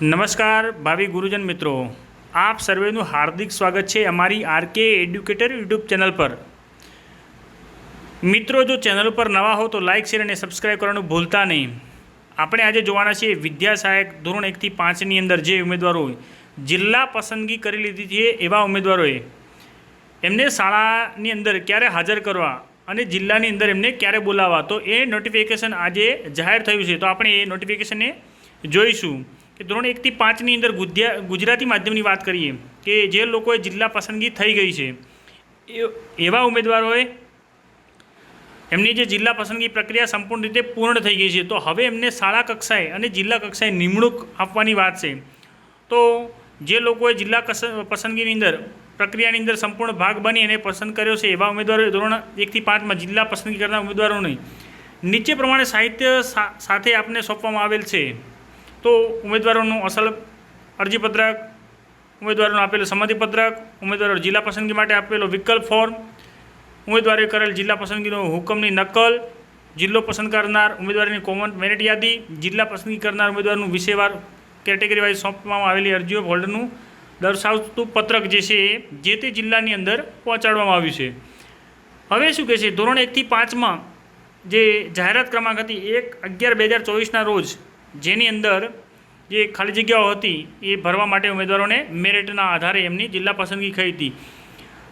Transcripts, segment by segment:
નમસ્કાર, ભાવિ ગુરુજન મિત્રો. આપ સર્વેનું હાર્દિક સ્વાગત છે અમારી આરકે એડ્યુકેટર યુટ્યુબ ચેનલ પર. મિત્રો, જો ચેનલ પર નવા હો તો લાઇક શેર અને સબસ્ક્રાઈબ કરવાનું ભૂલતા નહીં. આપણે આજે જોવાના છીએ વિદ્યા સહાયક ધોરણ એકથી પાંચની અંદર જે ઉમેદવારો જિલ્લા પસંદગી કરી લીધી છે એવા ઉમેદવારોએ. એમને શાળાની અંદર ક્યારે હાજર કરવા અને જિલ્લાની અંદર એમને ક્યારે બોલાવવા, તો એ નોટિફિકેશન આજે જાહેર થયું છે. તો આપણે એ નોટિફિકેશનને જોઈશું. કે ધોરણ એકથી પાંચની અંદર ગુજરાતી માધ્યમની વાત કરીએ કે જે લોકોએ જિલ્લા પસંદગી થઈ ગઈ છે એવા ઉમેદવારોએ એમની જે જિલ્લા પસંદગી પ્રક્રિયા સંપૂર્ણ રીતે પૂર્ણ થઈ ગઈ છે. તો હવે એમને શાળા કક્ષાએ અને જિલ્લા કક્ષાએ નિમણૂક આપવાની વાત છે. તો જે લોકોએ જિલ્લા પસંદગીની અંદર, પ્રક્રિયાની અંદર સંપૂર્ણ ભાગ બની અને પસંદ કર્યો છે, એવા ઉમેદવારોએ ધોરણ એકથી પાંચમાં જિલ્લા પસંદગી કરનાર ઉમેદવારોને નીચે પ્રમાણે સાહિત્ય સાથે આપને સોંપવામાં આવેલ છે. તો ઉમેદવારોનું અસલ અરજીપત્રક, ઉમેદવારોનું આપેલું સંમતિપત્રક ઉમેદવારો જિલ્લા પસંદગી માટે આપેલો વિકલ્પ ફોર્મ ઉમેદવારે કરેલ જિલ્લા પસંદગીનો હુકમની નકલ, જિલ્લો પસંદ કરનાર ઉમેદવારની કોમન મેરિટ યાદી, જિલ્લા પસંદગી કરનાર ઉમેદવારનું વિષયવાર કેટેગરી વાઇઝ સોંપવામાં આવેલી અરજીઓ હોલ્ડરનું દર્શાવતું પત્રક જે છે એ, જે તે જિલ્લાની અંદર પહોંચાડવામાં આવ્યું છે. હવે શું કહે છે? ધોરણ એકથી પાંચમાં જે જાહેરાત ક્રમાંક હતી એક અગિયાર બે હજાર ચોવીસના રોજ જેની અંદર જે ખાલી જગ્યાઓ હતી એ ભરવા માટે ઉમેદવારોને મેરિટના આધારે એમની જિલ્લા પસંદગી થઈ હતી.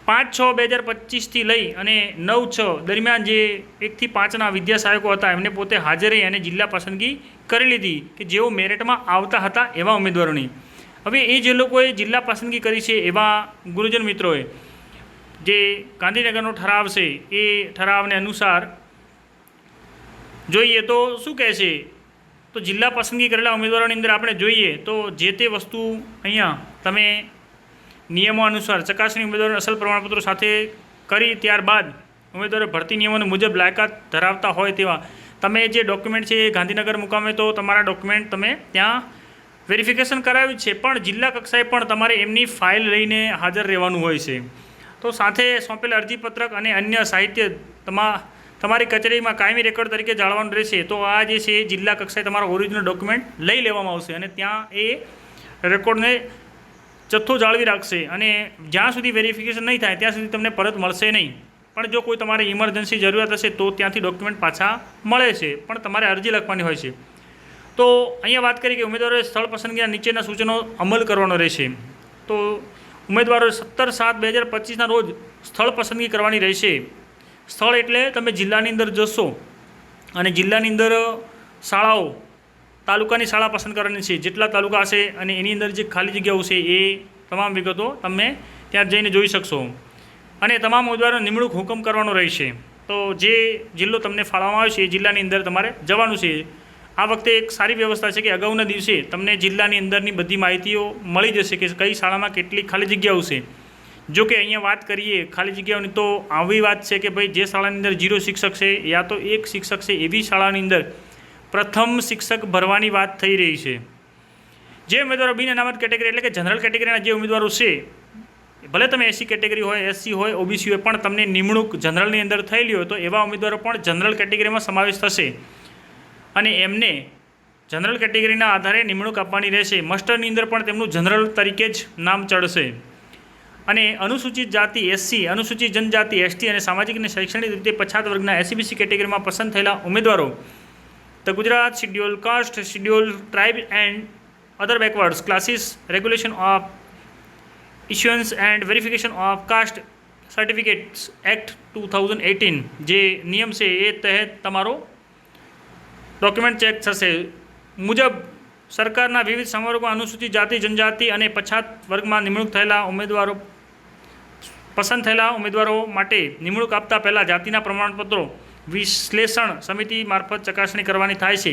પાંચ છ બે હજાર પચીસથી લઈ અને નવ છ દરમિયાન જે એકથી પાંચના વિદ્યા સહાયકો હતા એમને પોતે હાજરી અને જિલ્લા પસંદગી કરી લીધી કે જેઓ મેરિટમાં આવતા હતા એવા ઉમેદવારોની. હવે એ જે લોકોએ જિલ્લા પસંદગી કરી છે એવા ગુરુજન મિત્રોએ, જે ગાંધીનગરનો ઠરાવ છે એ ઠરાવને અનુસાર જોઈએ તો શું કહે છે? તો જિલ્લા પસંદગી કરેલા ઉમેદવારોની અંદર આપણે જોઈએ તો જે તે વસ્તુ અહીંયા તમે નિયમો અનુસાર ચકાસણી ઉમેદવારોને અસલ પ્રમાણપત્રો સાથે કરી ત્યારબાદ ઉમેદવારો ભરતી નિયમોને મુજબ લાયકાત ધરાવતા હોય તેવા તમે જે ડોક્યુમેન્ટ છે એ ગાંધીનગર મુકામે તો તમારા ડોક્યુમેન્ટ તમે ત્યાં વેરિફિકેશન કરાવ્યું છે, પણ જિલ્લા કક્ષાએ પણ તમારે એમની ફાઇલ લઈને હાજર રહેવાનું હોય છે. તો સાથે સોંપેલ અરજીપત્રક અને અન્ય સાહિત્ય તમા તમારી કચેરીમાં કાયમી રેકોર્ડ તરીકે જાળવવાનું રહેશે, તો આ જે છે, જિલ્લા કક્ષાએ તમારો ઓરિજિનલ ડોક્યુમેન્ટ લઈ લેવામાં આવશે અને ત્યાં એ રેકોર્ડને જથ્થો જાળવી રાખશે અને જ્યાં સુધી વેરિફિકેશન નહીં થાય, ત્યાં સુધી તમને પરત મળશે નહીં. પણ જો કોઈ તમારે ઇમરજન્સી જરૂરિયાત હશે, તો ત્યાંથી ડોક્યુમેન્ટ પાછા મળે છે, પણ તમારે અરજી લખવાની હોય છે. તો અહીંયા વાત કરી કે ઉમેદવારોએ સ્થળ પસંદગીના નીચેના સૂચનો અમલ કરવાનો રહેશે. તો ઉમેદવારોએ સત્તર સાત બે હજાર પચીસના રોજ સ્થળ પસંદગી કરવાની રહેશે. સ્થળ એટલે તમે જિલ્લાની અંદર જશો અને જિલ્લાની અંદર શાળાઓ તાલુકાની શાળા પસંદ કરવાની છે. જેટલા તાલુકા હશે અને એની અંદર જે ખાલી જગ્યાઓ છે એ તમામ વિગતો તમે ત્યાં જઈને જોઈ શકશો. અને તમામ ઉમેદવારો નિમણૂક હુકમ કરવાનો રહેશે. તો જે જિલ્લો તમને ફાળવવામાં આવ્યો છે એ જિલ્લાની અંદર તમારે જવાનું છે. આ વખતે એક સારી વ્યવસ્થા છે કે અગાઉના દિવસે તમને જિલ્લાની અંદરની બધી માહિતીઓ મળી જશે કે કઈ શાળામાં કેટલી ખાલી જગ્યાઓ છે. જો કે અહીંયા વાત કરીએ ખાલી જગ્યાઓની, તો આવી વાત છે કે ભાઈ જે શાળાની અંદર જીરો શિક્ષક છે યા તો એક શિક્ષક છે એવી શાળાની અંદર પ્રથમ શિક્ષક ભરવાની વાત થઈ રહી છે. જે ઉમેદવારો બિન અનામત કેટેગરી એટલે કે જનરલ કેટેગરીના જે ઉમેદવારો છે, ભલે તમે એસી કેટેગરી હોય, એસસી હોય, ઓબીસી હોય, પણ તમને નિમણૂક જનરલની અંદર થયેલી હોય, તો એવા ઉમેદવારો પણ જનરલ કેટેગરીમાં સમાવેશ થશે. અને એમને જનરલ કેટેગરીના આધારે નિમણૂક આપવાની રહેશે. મસ્ટરની અંદર પણ તેમનું જનરલ તરીકે જ નામ ચડશે. અને અનુસૂચિત જાતિ એસસી અનુસૂચિત જનજાતિ એસટી અને સામાજિક અને શૈક્ષણિક રીતે પછાત વર્ગના એસસીબીસી કેટેગરીમાં પસંદ થયેલા ઉમેદવારો. The Gujarat scheduled caste, scheduled tribe and other backwards classes, regulation of issuance and verification of caste certificates act two thousand eighteen જે નિયમ છે એ તહેત તમારો ડોક્યુમેન્ટ ચેક થશે. મુજબ, સરકારના વિવિધ સમારોહમાં અનુસૂચિત જાતિ, જનજાતિ અને પછાત વર્ગમાં નિમણૂક થયેલા ઉમેદવારો પસંદ થયેલા ઉમેદવારો માટે નિમણૂક આપતા પહેલાં જાતિના પ્રમાણપત્રો વિશ્લેષણ સમિતિ મારફત ચકાસણી કરવાની થાય છે.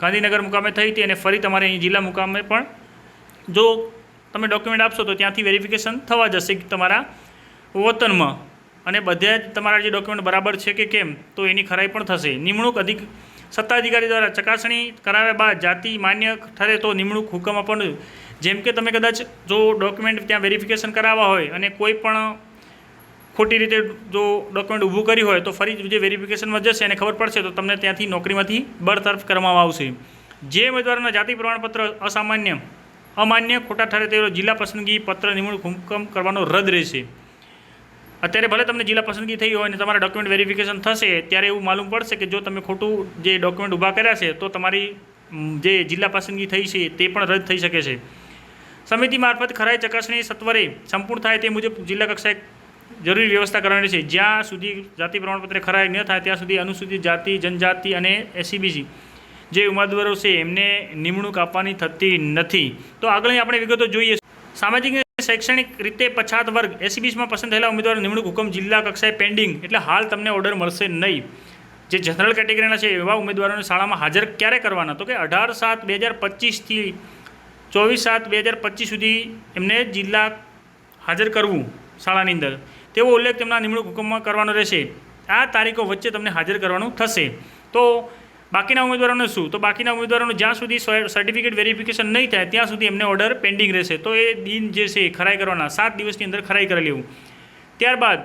ગાંધીનગર મુકામે થઈ હતી અને ફરી તમારે અહીં જિલ્લા મુકામે પણ જો તમે ડોક્યુમેન્ટ આપશો તો ત્યાંથી વેરિફિકેશન થવા જશે તમારા વતનમાં. અને બધા જ તમારા જે ડોક્યુમેન્ટ બરાબર છે કે કેમ, તો એની ખરાઈ પણ થશે. નિમણૂક અધિક સત્તાધિકારી દ્વારા ચકાસણી કરાવ્યા બાદ જાતિ માન્ય ઠરે તો નિમણૂક હુકમ પણ જેમ કે તમે કદાચ જો ડોક્યુમેન્ટ ત્યાં વેરિફિકેશન કરાવવા હોય અને કોઈ પણ ખોટી રીતે જો ડોક્યુમેન્ટ ઊભું કર્યું હોય તો ફરી જે વેરિફિકેશનમાં જશે અને ખબર પડશે, તો તમને ત્યાંથી નોકરીમાંથી બરતરફ કરવામાં આવશે. જે ઉમેદવારોના જાતિ પ્રમાણપત્ર અસામાન્ય, અમાન્ય, ખોટા ઠરે તેઓ જિલ્લા પસંદગી પત્ર નિમણૂક હુકમ કરવાનો રદ રહેશે. અત્યારે ભલે તમને જિલ્લા પસંદગી થઈ હોય અને તમારા ડોક્યુમેન્ટ વેરિફિકેશન થશે, ત્યારે એવું માલુમ પડશે કે જો તમે ખોટું જે ડોક્યુમેન્ટ ઊભા કર્યા છે, તો તમારી જે જિલ્લા પસંદગી થઈ છે તે પણ રદ થઈ શકે છે. સમિતિ મારફત ખરાઈ ચકાસણી સત્વરે સંપૂર્ણ થાય તે મુજબ જિલ્લા કક્ષાએ જરૂરી વ્યવસ્થા કરવાની છે. જ્યાં સુધી જાતિ પ્રમાણપત્ર ખરાઈ ન થાય, ત્યાં સુધી અનુસૂચિત જાતિ, જનજાતિ અને એસીબીસી જે ઉમેદવારો છે, એમને નિમણૂક આપવાની થતી નથી. તો આગળની આપણે વિગતો જોઈએ. સામાજિક શૈક્ષણિક રીતે પછાત વર્ગ એસીબીસીમાં પસંદ થયેલા ઉમેદવારો નિમણૂક હુકમ જિલ્લા કક્ષાએ પેન્ડિંગ, એટલે હાલ તમને ઓર્ડર મળશે નહીં. જે જનરલ કેટેગરીના છે, એવા ઉમેદવારોને શાળામાં હાજર ક્યારે કરવાના? તો કે અઢાર સાત બે હજાર પચીસથી ચોવીસ સાત બે હજાર પચીસ સુધી એમને જિલ્લા હાજર કરવું શાળાની અંદર. તેવો ઉલ્લેખ તેમના નિમણૂક હુકમમાં કરવાનો રહેશે. આ તારીખો વચ્ચે તમને હાજર કરવાનું થશે. તો બાકીના ઉમેદવારોને શું? તો બાકીના ઉમેદવારોનું જ્યાં સુધી સર્ટિફિકેટ વેરિફિકેશન નહીં થાય, ત્યાં સુધી એમને ઓર્ડર પેન્ડિંગ રહેશે. તો એ દિન જે છે ખરાઈ કરવાના. સાત દિવસની અંદર ખરાઈ કરી લેવું. ત્યારબાદ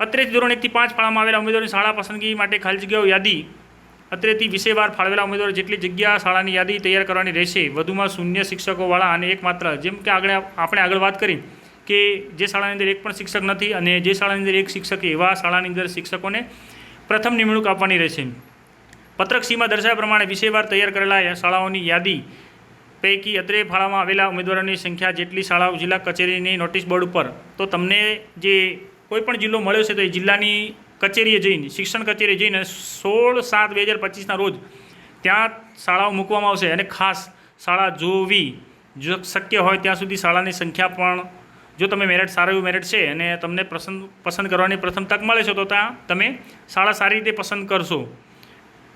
અત્રેથી ધોરણ એકથી પાંચ ફાળામાં આવેલા ઉમેદવારોની શાળા પસંદગી માટે ખાલી જગ્યાઓ યાદી અત્રેથી વિષયવાર ફાળવેલા ઉમેદવારો જેટલી જગ્યા શાળાની યાદી તૈયાર કરવાની રહેશે, વધુમાં શૂન્ય શિક્ષકોવાળા અને એકમાત્ર જેમ કે આગળ આપણે આગળ વાત કરી, કે જે શાળાની અંદર એક પણ શિક્ષક નથી અને જે શાળાની અંદર એક શિક્ષક એવા શાળાની અંદર શિક્ષકોને પ્રથમ નિમણૂક આપવાની રહેશે. પત્રક સીમાં દર્શાવ્યા પ્રમાણે વિષયવાર તૈયાર કરેલા શાળાઓની યાદી પૈકી અત્રે ફાળામાં આવેલા ઉમેદવારોની સંખ્યા જેટલી શાળાઓ, જિલ્લા કચેરીની નોટિસ બોર્ડ ઉપર, તો તમને જે કોઈ પણ જિલ્લો મળ્યો છે, તો એ જિલ્લાની કચેરીએ જઈને, શિક્ષણ કચેરીએ જઈને સોળ સાત બે હજાર પચીસના રોજ ત્યાં શાળાઓ મૂકવામાં આવશે. અને ખાસ શાળા જોવી જો શક્ય હોય ત્યાં સુધી શાળાની સંખ્યા પણ, જો તમે મેરિટ સારું એવું મેરિટ છે અને તમને પસંદ પસંદ કરવાની પ્રથમ તક મળે છે, તો ત્યાં તમે શાળા સારી રીતે પસંદ કરશો.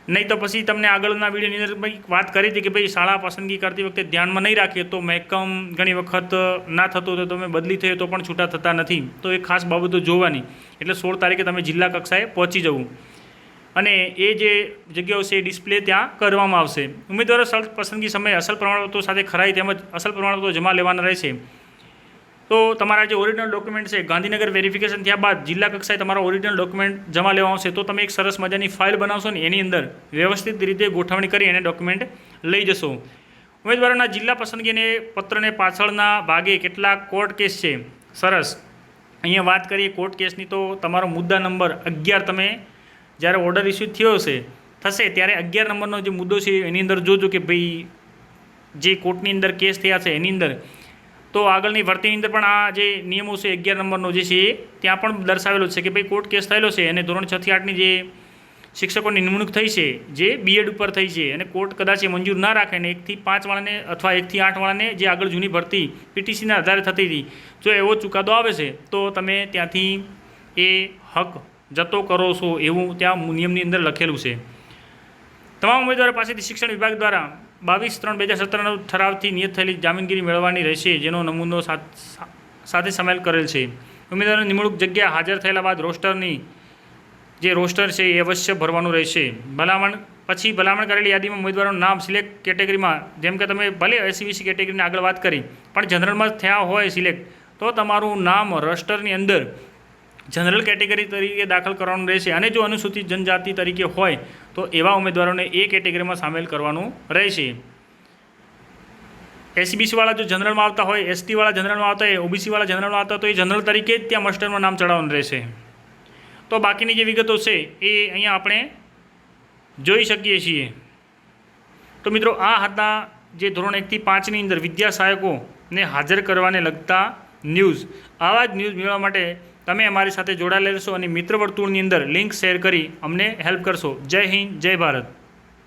નહીં તો પછી તમને આગળના વિડીયોની અંદર ભાઈ વાત કરી હતી કે ભાઈ શાળા પસંદગી કરતી વખતે ધ્યાનમાં નહીં રાખીએ તો મહેકમ ઘણી વખત ના થતું તો તમે બદલી થઈએ તો પણ છૂટા થતા નથી. તો એ ખાસ બાબતો જોવાની. એટલે સોળ તારીખે તમે જિલ્લા કક્ષાએ પહોંચી જવું. અને એ જે જગ્યાઓ છે એ ડિસ્પ્લે ત્યાં કરવામાં આવશે. ઉમેદવારો સરળ પસંદગી સમયે અસલ પ્રમાણપત્રો સાથે ખરાઈ તેમજ અસલ પ્રમાણપત્રો જમા લેવાના રહેશે. તો તમારા જે ઓરિજિનલ ડોક્યુમેન્ટ છે, ગાંધીનગર વેરિફિકેશન થયા બાદ જિલ્લા કક્ષાએ તમારા ઓરિજિનલ ડોક્યુમેન્ટ જમા લેવા આવશે તો તમે એક સરસ મજાની ફાઇલ બનાવશો ને એની અંદર વ્યવસ્થિત રીતે ગોઠવણી કરી એને ડોક્યુમેન્ટ લઈ જશો. ઉમેદવારોના જિલ્લા પસંદગીને પત્રને પાછળના ભાગે કેટલાક કોર્ટ કેસ છે? સરસ. અહીંયા વાત કરીએ કોર્ટ કેસની તો તમારો મુદ્દા નંબર અગિયાર તમે જ્યારે ઓર્ડર ઇસ્યુ થયો હશે, થશે ત્યારે અગિયાર નંબરનો જે મુદ્દો છે, એની અંદર જોજો કે ભાઈ જે કોર્ટની અંદર કેસ થયા છે, એની અંદર તો આગળની ભરતીની અંદર પણ આ જે નિયમો છે, અગિયાર નંબરનો જે છે, ત્યાં પણ દર્શાવેલો છે કે ભાઈ કોર્ટ કેસ થયેલો છે અને ધોરણ છથી આઠની જે શિક્ષકોની નિમણૂક થઈ છે, જે બીએડ ઉપર થઈ છે અને કોર્ટ કદાચ એ મંજૂર ના રાખે ને એકથી પાંચ વાળાને અથવા એકથી આઠ વાળાને જે આગળ જૂની ભરતી પીટીસીના આધારે થતી હતી, જો એવો ચુકાદો આવે છે, તો તમે ત્યાંથી એ હક જતો કરો છો એવું ત્યાં નિયમની અંદર લખેલું છે. તમામ ઉમેદવારો પાસેથી શિક્ષણ વિભાગ દ્વારા બાવીસ ત્રણ બે હજાર સત્તરના ઠરાવથી નિયત થયેલી જામીનગીરી મેળવવાની રહેશે, જેનો નમૂનો સાથ- સામેલ કરેલ છે. ઉમેદવારની નિમણૂક જગ્યા હાજર થયેલા બાદ રોસ્ટરની, જે રોસ્ટર છે એ અવશ્ય ભરવાનું રહેશે. ભલામણ, પછી ભલામણ કરેલી યાદીમાં ઉમેદવારોનું નામ સિલેક્ટ કેટેગરીમાં, જેમ કે તમે ભલે એસીબીસી કેટેગરીની આગળ વાત કરી, પણ જનરલમાં થયા હોય સિલેક્ટ, તો તમારું નામ રસ્ટરની અંદર જનરલ કેટેગરી તરીકે દાખલ કરવાનું રહેશે અને જો અનુસૂચિત જનજાતિ તરીકે હોય, તો એવા ઉમેદવારોને એ કેટેગરીમાં સામેલ કરવાનું રહેશે. એસબીસીવાળા જો જનરલમાં આવતા હોય, એસટીવાળા જનરલમાં આવતા હોય, ઓબીસીવાળા જનરલમાં આવતા તો એ જનરલ તરીકે જ ત્યાં મસ્ટરમાં નામ ચડાવવાનું રહેશે. તો બાકીની જે વિગતો છે, એ અહીંયા આપણે જોઈ શકીએ છીએ. તો મિત્રો, આ હતા જે ધોરણ એકથી પાંચની અંદર વિદ્યા સહાયકોને હાજર કરવાને લગતા ન્યૂઝ. આવા જ ન્યૂઝ મેળવવા માટે તમે અમારી સાથે જોડાયેલા રહેશો અને મિત્ર વર્તુળની અંદર લિંક શેર કરી અમને હેલ્પ કરશો. જય હિન્દ, જય ભારત.